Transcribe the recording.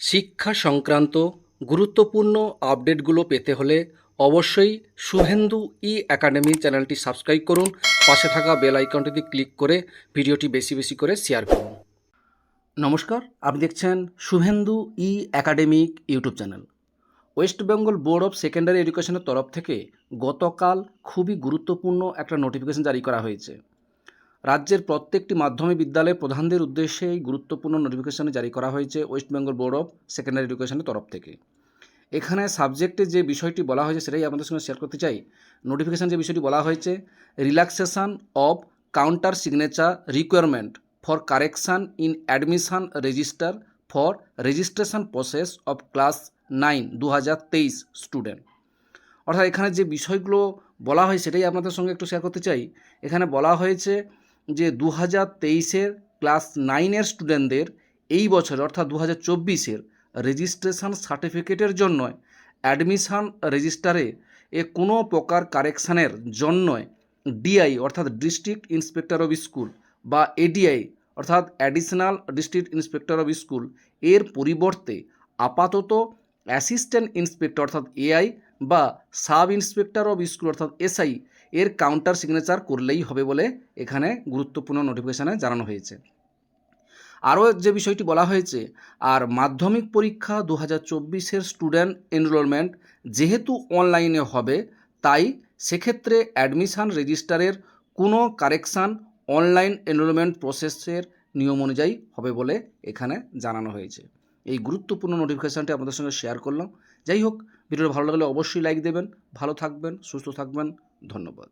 শিক্ষা সংক্রান্ত গুরুত্বপূর্ণ আপডেটগুলো পেতে হলে অবশ্যই শুভেন্দু ই একাডেমি চ্যানেলটি সাবস্ক্রাইব করুন। পাশে থাকা বেল আইকনটিতে ক্লিক করে ভিডিওটি বেশি বেশি করে শেয়ার করুন। নমস্কার, আপনি দেখছেন Suvendu E academic YouTube channel. West Bengal board of secondary এডুকেশনের তরফ থেকে গতকাল খুবই গুরুত্বপূর্ণ একটা নোটিফিকেশন জারি করা হয়েছে। রাজ্যের প্রত্যেকটি মাধ্যমিক বিদ্যালয়ে প্রধানদের উদ্দেশ্যে এই গুরুত্বপূর্ণ নোটিফিকেশন জারি করা হয়েছে West Bengal board of secondary এডুকেশনের তরফ থেকে। এখানে সাবজেক্টে যে বিষয়টি বলা হয়েছে সেটাই আপনাদের সঙ্গে শেয়ার করতে চাই। নোটিফিকেশন যে বিষয়টি বলা হয়েছে relaxation of counter signature requirement for correction in admission register for registration process of class nine দু হাজার তেইশ স্টুডেন্ট অর্থাৎ এখানে যে বিষয়গুলো বলা হয় সেটাই আপনাদের সঙ্গে একটু শেয়ার করতে চাই। এখানে বলা হয়েছে যে দু হাজার তেইশের ক্লাস নাইনের স্টুডেন্টদের এই বছর, অর্থাৎ দু হাজার চব্বিশের রেজিস্ট্রেশন সার্টিফিকেটের জন্য অ্যাডমিশন রেজিস্টারে এ কোনো প্রকার কারেকশানের জন্য ডিআই, অর্থাৎ ডিস্ট্রিক্ট ইন্সপেক্টর অফ স্কুল বা এডিআই, অর্থাৎ additional district inspector of school, এর পরিবর্তে আপাতত অ্যাসিস্ট্যান্ট ইন্সপেক্টর, অর্থাৎ এআই বা সাব ইন্সপেক্টর অফ স্কুল অর্থাৎ এসআই এর কাউন্টার সিগনেচার করলেই হবে বলে এখানে গুরুত্বপূর্ণ নোটিফিকেশানে জানানো হয়েছে। আরও যে বিষয়টি বলা হয়েছে, আর মাধ্যমিক পরীক্ষা দু হাজার চব্বিশের স্টুডেন্ট এনরোলমেন্ট যেহেতু অনলাইনে হবে, তাই সেক্ষেত্রে অ্যাডমিশান রেজিস্টারের কোনো কারেকশান অনলাইন এনরোলমেন্ট প্রসেসের নিয়ম অনুযায়ী হবে বলে এখানে জানানো হয়েছে। এই গুরুত্বপূর্ণ নোটিফিকেশানটি আপনাদের সঙ্গে শেয়ার করলাম। যাই হোক ভিডিওটা ভালো লাগলে অবশ্যই লাইক দেবেন ভালো থাকবেন সুস্থ থাকবেন ধন্যবাদ।